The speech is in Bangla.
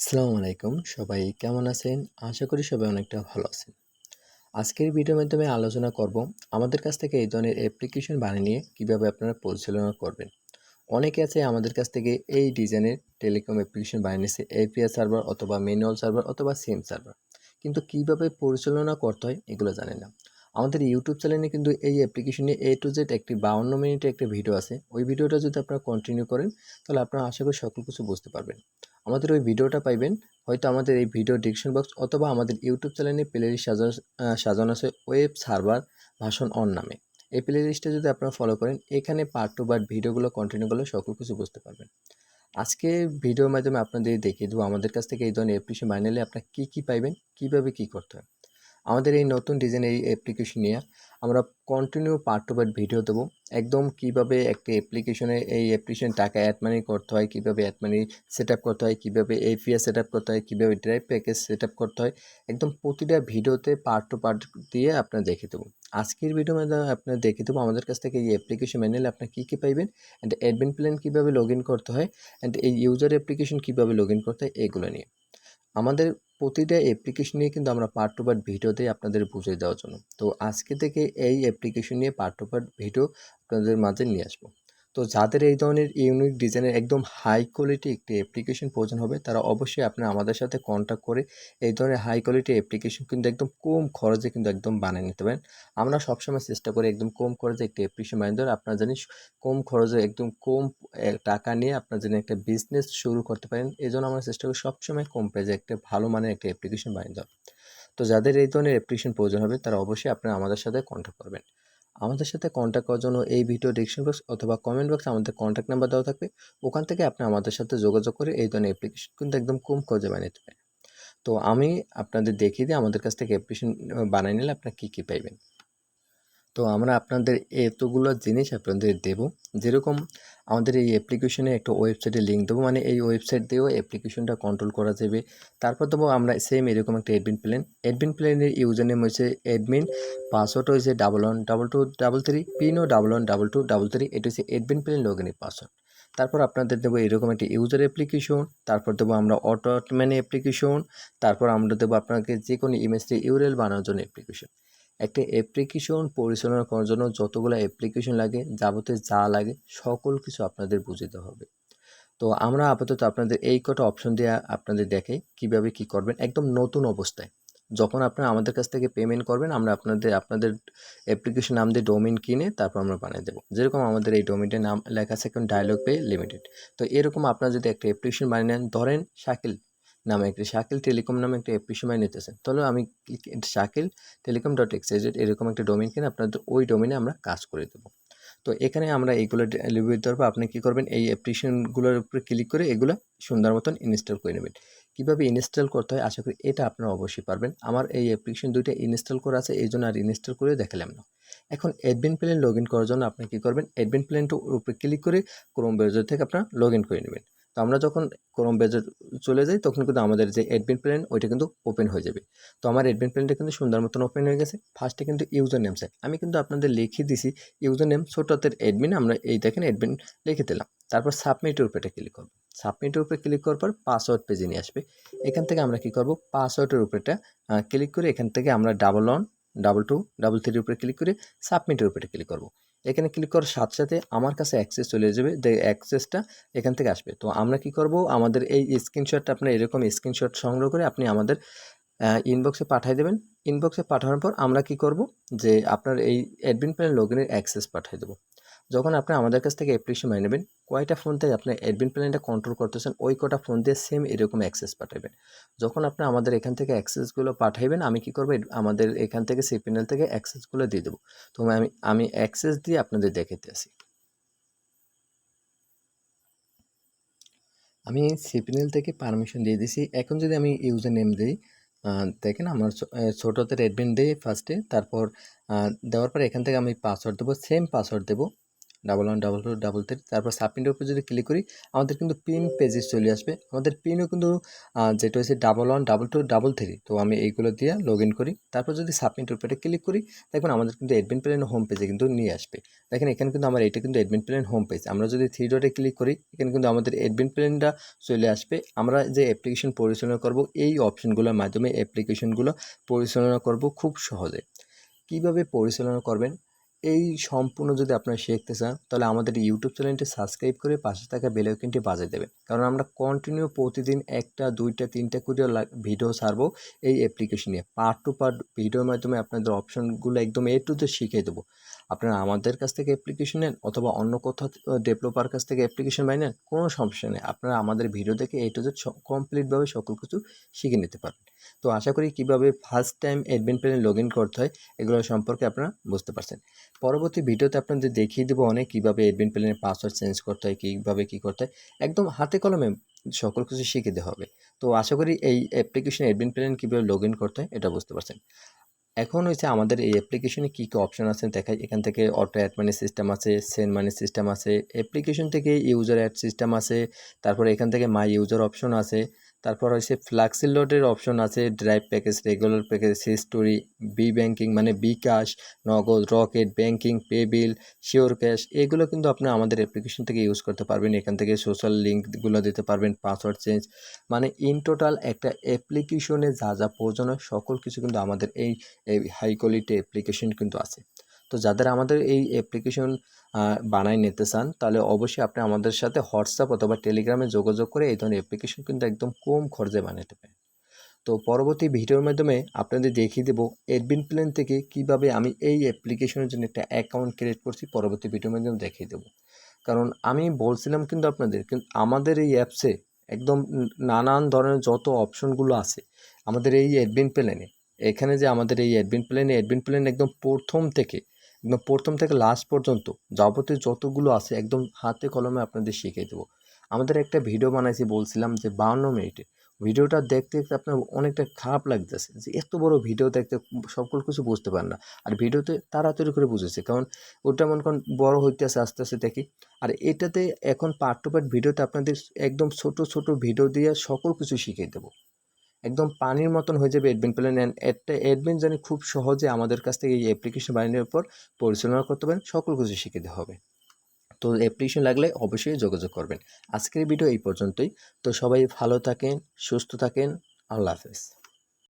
আসসালামু আলাইকুম। সবাই কেমন আছেন? আশা করি সবাই অনেকটা ভালো আছেন। আজকের ভিডিওর মাধ্যমে আলোচনা করব আমাদের কাছ থেকে এই ধরনের অ্যাপ্লিকেশন বানিয়ে নিয়ে কীভাবে আপনারা পরিচালনা করবেন। অনেকে আছে আমাদের কাছ থেকে এই ডিজাইনের টেলিকম অ্যাপ্লিকেশন বানিয়ে নিয়েছে এপিআই সার্ভার অথবা ম্যানুয়াল সার্ভার অথবা সিম সার্ভার কিন্তু কীভাবে পরিচালনা করতে হয় এগুলো জানে না। আমাদের ইউটিউব চ্যানেলে কিন্তু এই অ্যাপ্লিকেশন নিয়ে এ টু জেড একটি বাউন্ন মিনিটের একটি ভিডিও আছে। ওই ভিডিওটা যদি আপনারা কন্টিনিউ করেন, তাহলে আপনারা আশা করি সকল কিছু বুঝতে পারবেন। আমাদের ওই ভিডিওটা পাইবেন। হয়তো আমাদের এই ভিডিও ডিসক্রিপশন বক্স অথবা আমাদের ইউটিউব চ্যানেলে প্লে লিস্ট সাজানো সাজানো আছে ওয়েব সার্ভার ভাষণ অন নামে। এই প্লে লিস্টটা যদি আপনারা ফলো করেন, এখানে পার্ট টু পার্ট ভিডিওগুলো কন্টিনিউ সকল কিছু বুঝতে পারবেন। আজকে ভিডিওর মাধ্যমে আপনাদের দেখিয়ে দেবো, আমাদের কাছ থেকে এই ধরনের অ্যাপ্লিকেশন মাইনেলে আপনারা কী কী পাইবেন, কীভাবে কী করতে হয়। আমাদের এই নতুন ডিজাইন এই অ্যাপ্লিকেশন নিয়ে আমরা continue part two part video দেবো। একদম কীভাবে একটি অ্যাপ্লিকেশনে এই অ্যাপ্লিকেশন টাকা অ্যাড মানি করতে হয়, কীভাবে অ্যাড মানি সেট আপ করতে হয়, কীভাবে এপিআই সেট আপ করতে হয়, কীভাবে ড্রাইভ প্যাকেজ সেট আপ করতে হয়, একদম প্রতিটা ভিডিওতে পার্ট টু পার্ট দিয়ে আপনার দেখে দেবো। আজকের ভিডিও মাধ্যমে আপনার দেখে দেবো আমাদের কাছ থেকে এই অ্যাপ্লিকেশন ম্যানুয়াল আপনার কী কী পাইবেন অ্যান্ড অ্যাডমিন প্ল্যান কীভাবে লগ করতে হয় অ্যান্ড এই ইউজার অ্যাপ্লিকেশন কীভাবে লগ করতে হয়, এগুলো নিয়ে। আমাদের প্রতিটা অ্যাপ্লিকেশন নিয়ে কিন্তু আমরা পার্ট টু পার্ট ভিডিও দিই আপনাদের বুঝিয়ে দেওয়ার জন্য। তো আজকে থেকে এই অ্যাপ্লিকেশন নিয়ে পার্ট টু পার্ট ভিডিও আপনাদের মাঝে নিয়ে আসব। তো যাদের এই ধরনের ইউনিক ডিজাইনের একদম হাই কোয়ালিটি একটি অ্যাপ্লিকেশন প্রয়োজন হবে, তারা অবশ্যই আপনারা আমাদের সাথে কন্ট্যাক্ট করে এই ধরনের হাই কোয়ালিটি অ্যাপ্লিকেশন কিন্তু একদম কম খরচে কিন্তু একদম বানিয়ে নিতে পারেন। আমরা সবসময় চেষ্টা করি একদম কম খরচে একটি অ্যাপ্লিকেশন বানিয়ে দেওয়ার। আপনারা জানি কম খরচে একদম কম টাকা নিয়ে আপনার যেন একটা বিজনেস শুরু করতে পারেন। এই জন্য আমরা চেষ্টা করি সবসময় কম প্রাইজে একটা ভালো মানের একটা অ্যাপ্লিকেশন বানিয়ে দেওয়া তো যাদের এই ধরনের অ্যাপ্লিকেশন প্রয়োজন হবে, তারা অবশ্যই আপনারা আমাদের সাথে কন্ট্যাক্ট করবেন। আমাদের সাথে কন্ট্যাক্ট করার জন্য এই ভিডিও ডিসক্রিপশন বক্স অথবা কমেন্ট বক্সে আমাদের কন্ট্যাক্ট নাম্বার দেওয়া থাকবে। ওখান থেকে আপনি আমাদের সাথে যোগাযোগ করে এই ধরনের অ্যাপ্লিকেশন কিন্তু একদম কম খরচে বানিয়ে পারেন। তো আমি আপনাদের দেখিয়ে দিই, আমাদের কাছ থেকে অ্যাপ্লিকেশন বানিয়ে নিলে আপনারা কী কী পাইবেন। তো আমরা আপনাদের এতগুলো জিনিস আপনাদের দেব। যেরকম আমাদের এই অ্যাপ্লিকেশনে একটা ওয়েবসাইটের লিঙ্ক দেবো মানে এই ওয়েবসাইট দিয়েও অ্যাপ্লিকেশনটা কন্ট্রোল করা যাবে। তারপর দেবো আমরা সেম এরকম একটা অ্যাডমিন প্ল্যান অ্যাডমিন প্ল্যানের ইউজার নেম হচ্ছে অ্যাডমিন পাসওয়ার্ড হয়েছে double one double two double three পিনও double one double two double three এটা হচ্ছে অ্যাডমিন প্ল্যান লগ ইনের পাসওয়ার্ড তারপর আপনাদের দেবো এরকম একটি ইউজার অ্যাপ্লিকেশন তারপর দেবো আমরা অটো মানে অ্যাপ্লিকেশন তারপর আমরা দেবো আপনাকে যে কোনো ইমেজটি ইউরেল বানানোর জন্য অ্যাপ্লিকেশন একটা অ্যাপ্লিকেশন পরিচালনা করার জন্য যতগুলো অ্যাপ্লিকেশন লাগে, যাবতীয় যা লাগে, সকল কিছু আপনাদের বুঝতে হবে। তো আমরা আপাতত আপনাদের এই কটা অপশন দিয়ে আপনাদের দেখে কীভাবে কি করবেন, একদম নতুন অবস্থায়। যখন আপনারা আমাদের কাছ থেকে পেমেন্ট করবেন, আমরা আপনাদের আপনাদের অ্যাপ্লিকেশন নাম দিয়ে ডোমিন কিনে তারপর আমরা বানিয়ে দেবো। যেরকম আমাদের এই ডোমিনটার নাম লেখা আছে এখন ডায়লগ পে লিমিটেড তো এরকম আপনারা যদি একটা অ্যাপ্লিকেশন বানিয়ে নেন, ধরেন শাকিল নামে একটি শাকিল টেলিকম নামে একটা অ্যাপ্লিকেশন বানিয়ে নিতেছেন তাহলে আমি শাকিল টেলিকম ডট এক্সএজেড এরকম একটা ডোমিন কিনে আপনাদের ওই ডোমিনে আমরা কাজ করে দেবো। তো এখানে আমরা এইগুলো ডেলিভারি দেওয়ার পর আপনি কী করবেন? এই অ্যাপ্লিকেশনগুলোর উপরে ক্লিক করে এগুলো সুন্দর মতন ইনস্টল করে নেবেন। কীভাবে ইনস্টল করতে হয়? আশা করি এটা আপনারা অবশ্যই পারবেন। আমার এই অ্যাপ্লিকেশন দুইটা ইনস্টল করা আছে, এই জন্য আর ইনস্টল করে দেখালাম না। এখন অ্যাডমিন প্ল্যান লগ ইন করার জন্য আপনি কী করবেন? অ্যাডমিন প্ল্যানটার উপরে ক্লিক করে ক্রোম ব্রাউজার থেকে আপনারা লগ ইন করে নেবেন। তো আমরা যখন ক্রোম ব্রাউজার চলে যাই, তখন কিন্তু আমাদের যে অ্যাডমিন প্ল্যান ওইটা কিন্তু ওপেন হয়ে যাবে। তো আমার অ্যাডমিন প্ল্যানটা কিন্তু সুন্দর মতন ওপেন হয়ে গেছে। ফার্স্টে কিন্তু ইউজার নেম চাই। আমি কিন্তু আপনাদের লিখে দিছি ইউজার নেম ছোটতের অ্যাডমিন আমরা এই দেখেন অ্যাডমিন লিখে দিলাম। তারপর সাবমিটের উপরে ক্লিক করব। সাবমিটের উপরে ক্লিক করার পর পাসওয়ার্ড পেজে নিয়ে আসবে। এখান থেকে আমরা কি করব? পাসওয়ার্ডের উপরেটা ক্লিক করে এখান থেকে আমরা double one double two double থ্রির উপরে ক্লিক করে সাবমিটের উপরে ক্লিক করব। এখানে ক্লিক করার সাথে সাথে আমার কাছে অ্যাক্সেস চলে যাবে, যে অ্যাক্সেসটা এখান থেকে আসবে। তো আমরা কি করব? আমাদের এই স্ক্রিনশটটা আপনার এরকম স্ক্রিনশট সংগ্রহ করে আপনি আমাদের ইনবক্সে পাঠিয়ে দেবেন। ইনবক্সে পাঠানোর পর আমরা কি করব? যে আপনার এই অ্যাডমিন প্যানেল লগ ইনের অ্যাক্সেস পাঠিয়ে দেবো। যখন আপনি আমাদের কাছ থেকে অ্যাপ্লিকেশন বানিয়ে নেবেন, কয়টা ফোন থেকে আপনি অ্যাডমিন প্ল্যানটা কন্ট্রোল করতেছেন, ওই কটা ফোন দিয়ে সেম এরকম অ্যাক্সেস পাঠাবেন। যখন আপনি আমাদের এখান থেকে অ্যাক্সেসগুলো পাঠাইবেন, আমি কি করব? আমাদের এখান থেকে সিপিএনএল থেকে অ্যাক্সেসগুলো দিয়ে দেবো। তো আমি আমি অ্যাক্সেস দিয়ে আপনাদের দেখাতে আসি। আমি সিপিএনএল থেকে পারমিশন দিয়ে দিছি। এখন যদি আমি ইউজার নেম দিই দেখেন আমার ছোটোতে অ্যাডমিন দিই ফার্স্টে তারপর দেওয়ার পর এখান থেকে আমি পাসওয়ার্ড দেবো সেম পাসওয়ার্ড দেবো। Double one double two double three তারপর সাবমিটের উপর যদি ক্লিক করি, আমাদের কিন্তু পিন পেজে চলে আসবে। আমাদের পিনও কিন্তু যেটা হচ্ছে double one double two double three তো আমি এইগুলো দিয়ে লগ ইন করি। তারপর যদি সাবমিটের উপরে ক্লিক করি দেখবেন আমাদের কিন্তু অ্যাডমিন প্ল্যান হোম পেজে কিন্তু নিয়ে আসবে। দেখেন এখানে কিন্তু আমার এটা কিন্তু অ্যাডমিন প্ল্যান হোম পেজ আমরা যদি থ্রি ডটে ক্লিক করি, এখানে কিন্তু আমাদের অ্যাডমিন প্ল্যানটা চলে আসবে। আমরা যে অ্যাপ্লিকেশন পরিচালনা করব, এই অপশনগুলোর মাধ্যমে অ্যাপ্লিকেশনগুলো পরিচালনা করব খুব সহজে। কীভাবে পরিচালনা করবেন? এই সম্পূর্ণ যদি আপনারা শিখতে চান, তাহলে আমাদের ইউটিউব চ্যানেলটি সাবস্ক্রাইব করে পাশে থাকা বেলাইকনটি বাজে দেবেন। কারণ আমরা কন্টিনিউ প্রতিদিন একটা, দুইটা, তিনটা করে ভিডিও ছাড়বো এই অ্যাপ্লিকেশনে পার্ট টু পার্ট ভিডিওর মাধ্যমে আপনাদের অপশনগুলো একদম এ টু শিখিয়ে দেবো। আপনারা আমাদের কাছ থেকে অ্যাপ্লিকেশন নেন অথবা অন্য কোথাও ডেভেলপার কাছ থেকে অ্যাপ্লিকেশন বাই নেন, কোনো সমস্যা নেই। আপনারা আমাদের ভিডিও দেখে এ টু জেড কমপ্লিটভাবে সকল কিছু শিখে নিতে পারেন তো আশা করি কীভাবে ফার্স্ট টাইম অ্যাডমিন প্ল্যানে লগ ইন করতে হয়, এগুলো সম্পর্কে আপনারা বুঝতে পারছেন। পরবর্তী ভিডিওতে আপনাদের দেখিয়ে দেবো অনেক কীভাবে অ্যাডমিন প্ল্যানের পাসওয়ার্ড চেঞ্জ করতে হয়, কীভাবে কী করতে হয়। একদম হাতে কলমে সকল কিছু শিখে দেওয়া হবে। তো আশা করি এই অ্যাপ্লিকেশন অ্যাডমিন প্ল্যান কীভাবে লগ ইন করতে হয়, এটা বুঝতে পারছেন। এখন হচ্ছে আমাদের এই অ্যাপ্লিকেশনে কী কী অপশন আছে দেখাই। এখান থেকে অটো অ্যাড মানি সিস্টেম আছে সেন্ড মানি সিস্টেম আছে অ্যাপ্লিকেশন থেকে ইউজার অ্যাড সিস্টেম আছে, তারপরে এখান থেকে মাই ইউজার অপশন আছে। তারপর হচ্ছে ফ্লাক্সিল লোডের অপশন আছে drive package regular package history B banking মানে bKash, Nagad Rocket banking pay bill SureCash এগুলো কিন্তু আপনি আমাদের অ্যাপ্লিকেশন থেকে ইউজ করতে পারবেন। এখান থেকে সোশ্যাল লিঙ্কগুলো দিতে পারবেন পাসওয়ার্ড চেঞ্জ মানে ইন টোটাল একটা অ্যাপ্লিকেশনে যা যা প্রয়োজন হয়, সকল কিছু কিন্তু আমাদের এই হাই কোয়ালিটি অ্যাপ্লিকেশন কিন্তু আছে। তো যাদের আমাদের এই অ্যাপ্লিকেশন বানাই নিতে চান, তাহলে অবশ্যই আপনি আমাদের সাথে হোয়াটসঅ্যাপ অথবা টেলিগ্রামে যোগাযোগ করে এই ধরনের অ্যাপ্লিকেশন কিন্তু একদম কম খরচে বানাতে পারেন। তো পরবর্তী ভিডিওর মাধ্যমে আপনাদের দেখিয়ে দেবো অ্যাডমিন প্ল্যান থেকে কীভাবে আমি এই অ্যাপ্লিকেশনের জন্য একটা অ্যাকাউন্ট ক্রিয়েট করছি, পরবর্তী ভিডিওর মাধ্যমে দেখিয়ে দেবো। কারণ আমি বলছিলাম কিন্তু আপনাদের, কিন্তু আমাদের এই অ্যাপসে একদম নানান ধরনের যত অপশনগুলো আছে, আমাদের এই অ্যাডমিন প্ল্যানে এখানে যে আমাদের এই অ্যাডমিন প্ল্যানে অ্যাডমিন প্ল্যান একদম প্রথম থেকে একদম প্রথম থেকে লাস্ট পর্যন্ত যাবতীয় যতগুলো আছে একদম হাতে কলমে আপনাদের শিখিয়ে দেবো। আমাদের একটা ভিডিও বানাইছি, বলছিলাম যে বাউন্ন মিনিটে। ভিডিওটা দেখতে দেখতে আপনার অনেকটা খারাপ লাগতেছে যে এত বড় ভিডিও দেখতে সকল কিছু বুঝতে পারেন না। আর ভিডিওতে তাড়াতাড়ি করে বুঝেছে, কারণ ওটা মনে করেন বড় হইতে আসে আস্তে আস্তে দেখি। আর এটাতে এখন পার্ট টু পার্ট ভিডিওতে আপনাদের একদম ছোট ছোট ভিডিও দিয়ে সকল কিছু শিখিয়ে দেবো। একদম পানির মতন হয়ে যাবে অ্যাডমিন প্ল্যান অ্যান্ড একটা অ্যাডমিন জানি খুব সহজে আমাদের কাছ থেকে এই অ্যাপ্লিকেশন বানানোর উপর পরিচালনা করতে পারেন, সকল কিছু শিখিতে হবে। তো অ্যাপ্লিকেশন লাগলে অবশ্যই যোগাযোগ করবেন। আজকের ভিডিও এই পর্যন্তই। তো সবাই ভালো থাকেন, সুস্থ থাকেন। আল্লাহ হাফেজ।